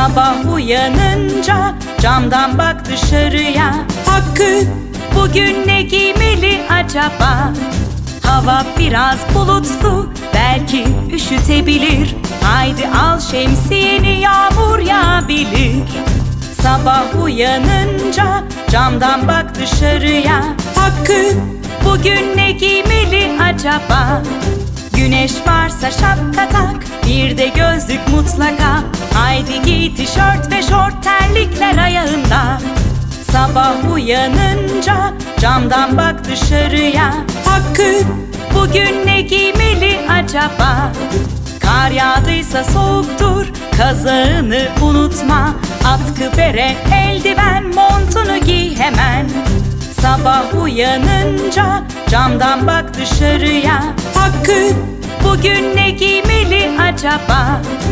Sabah uyanınca camdan bak dışarıya Hakkı bugün ne giymeli acaba? Hava biraz bulutlu belki üşütebilir Haydi al şemsiyeni yağmur yağabilir Sabah uyanınca camdan bak dışarıya Hakkı bugün ne giymeli acaba? Güneş varsa şapka tak bir de gözlük mutlaka. Haydi giy tişört ve şort terlikler ayağında. Sabah uyanınca camdan bak dışarıya. Hakkı bugün ne giymeli acaba? Kar yağdıysa soğuktur kazağını unutma. Atkı bere eldiven montunu giy hemen. Sabah uyanınca camdan bak dışarıya. Hakkı bugün ne giymeli te apaixonar.